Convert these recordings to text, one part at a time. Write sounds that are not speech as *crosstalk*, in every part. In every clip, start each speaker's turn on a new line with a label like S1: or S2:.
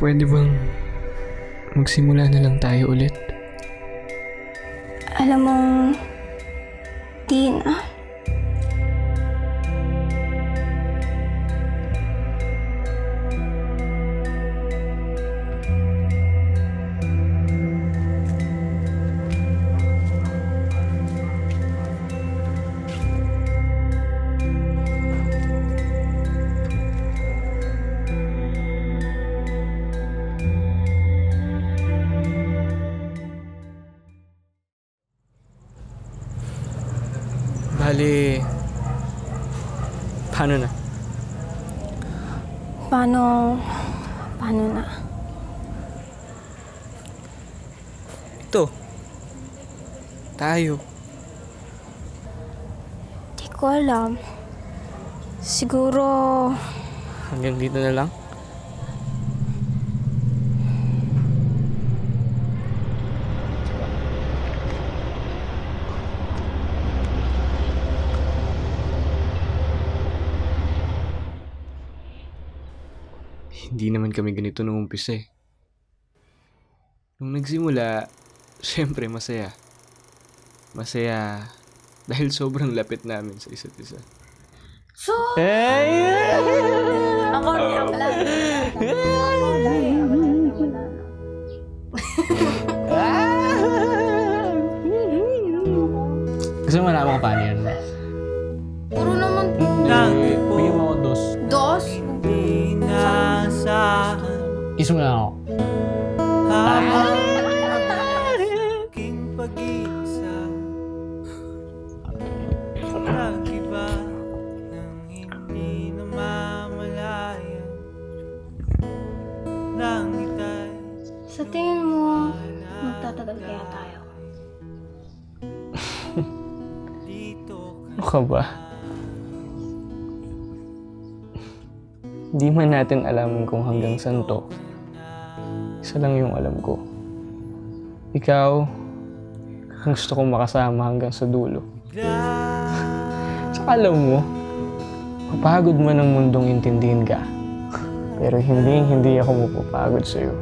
S1: Pwede bang magsimula na lang tayo ulit?
S2: Alam mo, Tina,
S1: paano na?
S2: paano, paano na?
S1: Ito. Tayo.
S2: Di ko alam. Siguro,
S1: Hanggang dito na lang? Hindi naman kami ganito nung umpisa eh. Nung nagsimula, *laughs* syempre masaya. Masaya dahil sobrang lapit namin sa isa't isa.
S2: so,
S1: Hey!
S2: ako rin ako lang.
S1: Ka ba? Di man natin alam kung hanggang saan to. Isa lang yung alam ko. Ikaw, ang gusto kong makasama hanggang sa dulo. Tsaka alam mo, mapagod man ang mundong intindihin ka. Pero hindi, hindi ako mapapagod sa'yo.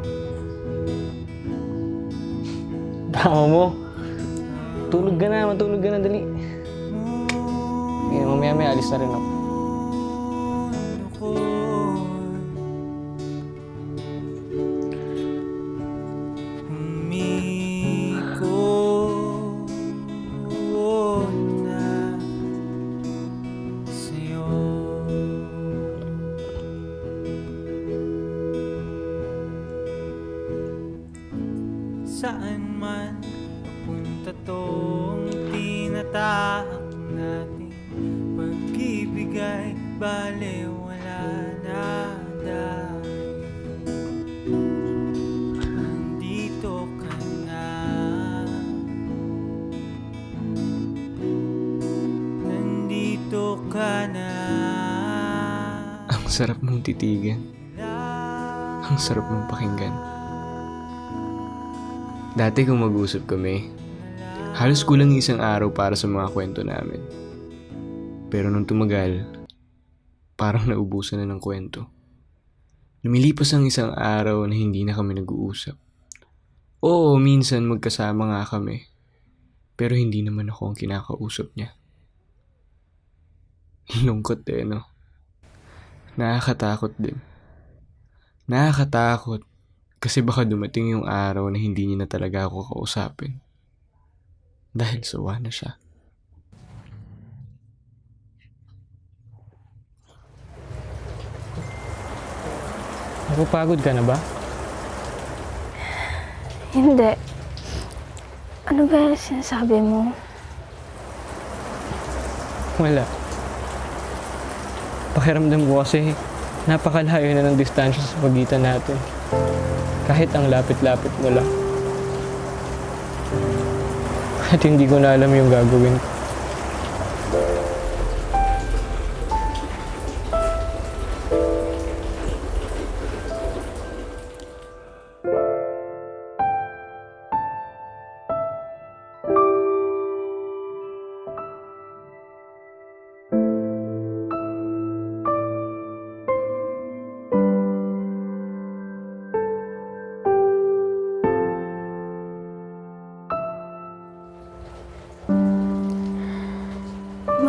S1: Tama mo. Tulog ka na, matulog ka na, dali. Eh, mamaya may alis na rin ako.
S3: na Saan man papunta tong Pag-ibig ay bale wala na Nandito ka na Nandito ka na
S1: Ang sarap mong titigan. Ang sarap mong pakinggan. Dati kung mag-usap kami, halos kulang isang araw para sa mga kwento namin. Pero nung tumagal, parang *laughs* naubusan na ng kwento. Lumilipas ang isang araw na hindi na kami nag-uusap. Oo, minsan magkasama nga kami. Pero hindi naman ako ang kinakausap niya. *laughs* Lungkot eh, no? Nakakatakot din. Nakakatakot kasi baka dumating yung araw na hindi niya na talaga ako kausapin. Dahil sawa na siya. Napapagod ka na ba?
S2: Hindi. Ano ba yung sinasabi mo?
S1: Wala. Pakiramdam ko kasi napakalayo na ng distansya sa pagitan natin. Kahit ang lapit-lapit mo lang. At hindi ko na alam yung gagawin ko.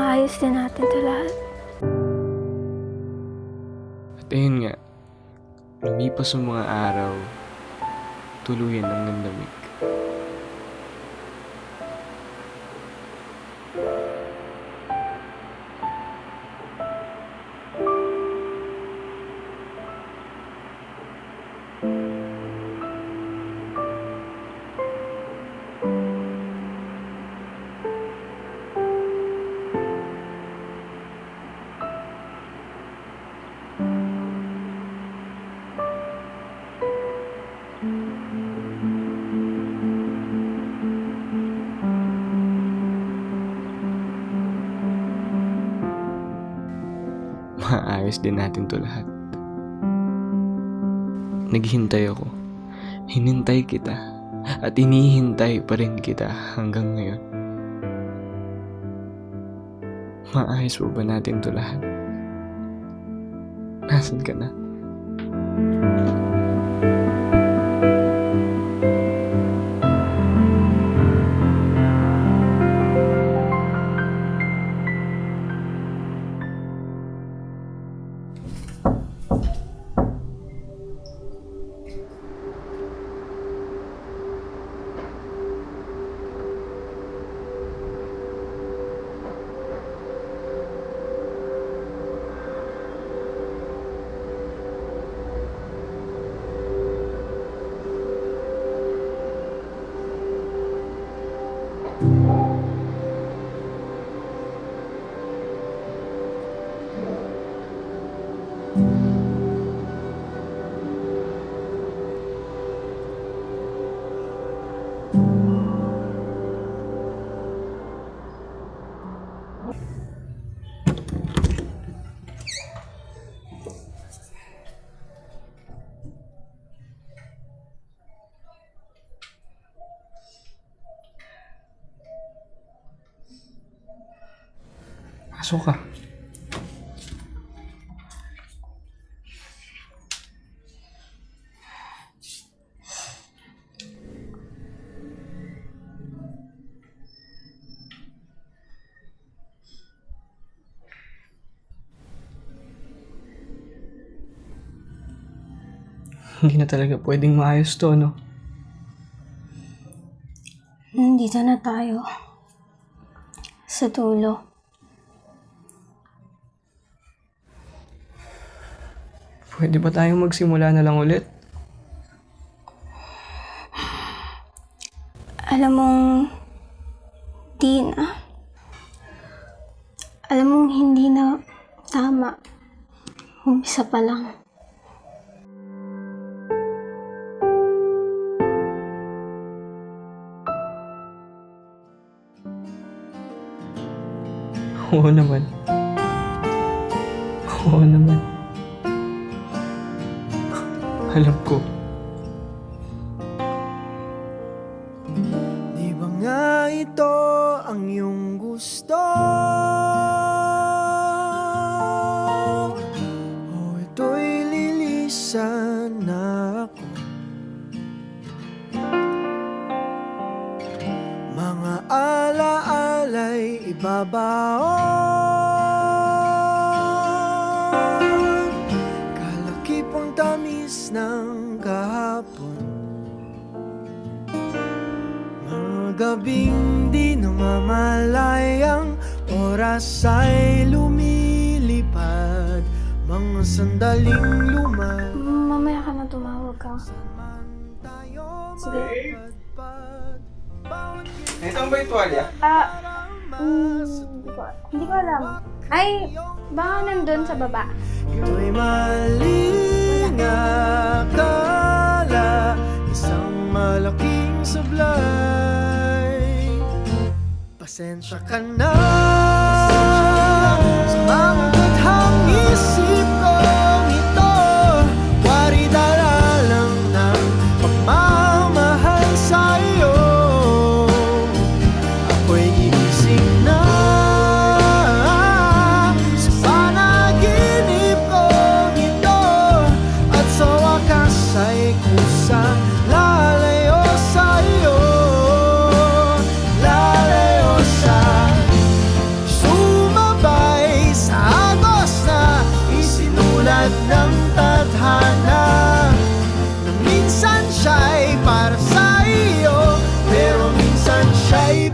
S2: Maayos din natin to lahat.
S1: At ayun nga, lumipas ang mga araw, tuluyan ang nandamig. Maayos din natin to lahat. Naghintay ako. Hinintay kita. At inihintay pa rin kita hanggang ngayon. Maayos po ba natin to lahat? Nasaan ka na? Pasok ka. Hindi na talaga pwedeng maayos to, no?
S2: Nandito na tayo. Sa dulo.
S1: Pwede ba tayong magsimula na lang ulit?
S2: Alam mong, di na. Alam mong hindi na tama. Umpisa pa lang. *laughs*
S1: Oo naman. Oo naman. Alam ko.
S4: Di ba nga ito ang iyong gusto? O ito'y lilisan na ako Mga alaala'y ibabaon gabing di namamalayang Oras ay lumilipad Mga sandaling lumad
S2: Mamaya ka na tumawag ka. Sige.
S1: Ito ba yung tuwalya?
S2: Ah, mm, hindi ko, hindi ko alam. Ay, baka nandun sa baba.
S4: Ito'y maling akala Isang malaking sablay Pasensya ka na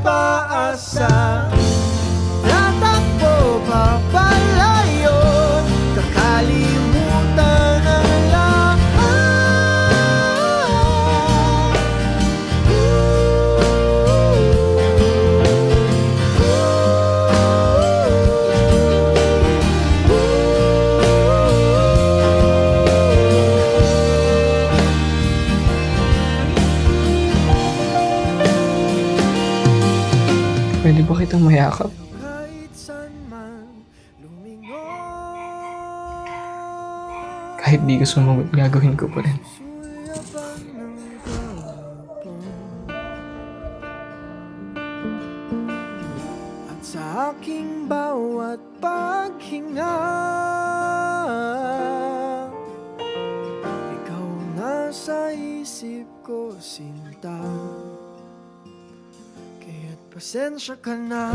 S4: pa asa kang mayakap.
S1: Kahit di ka sumagot, gagawin ko pa rin.
S4: Sa aking bawat paghinga Ikaw nasa isip ko, sinta pasensya ka na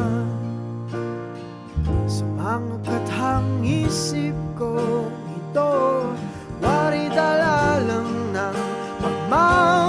S4: Sa mga kathang isip ko ito. Wari dala lang ng pagmamahal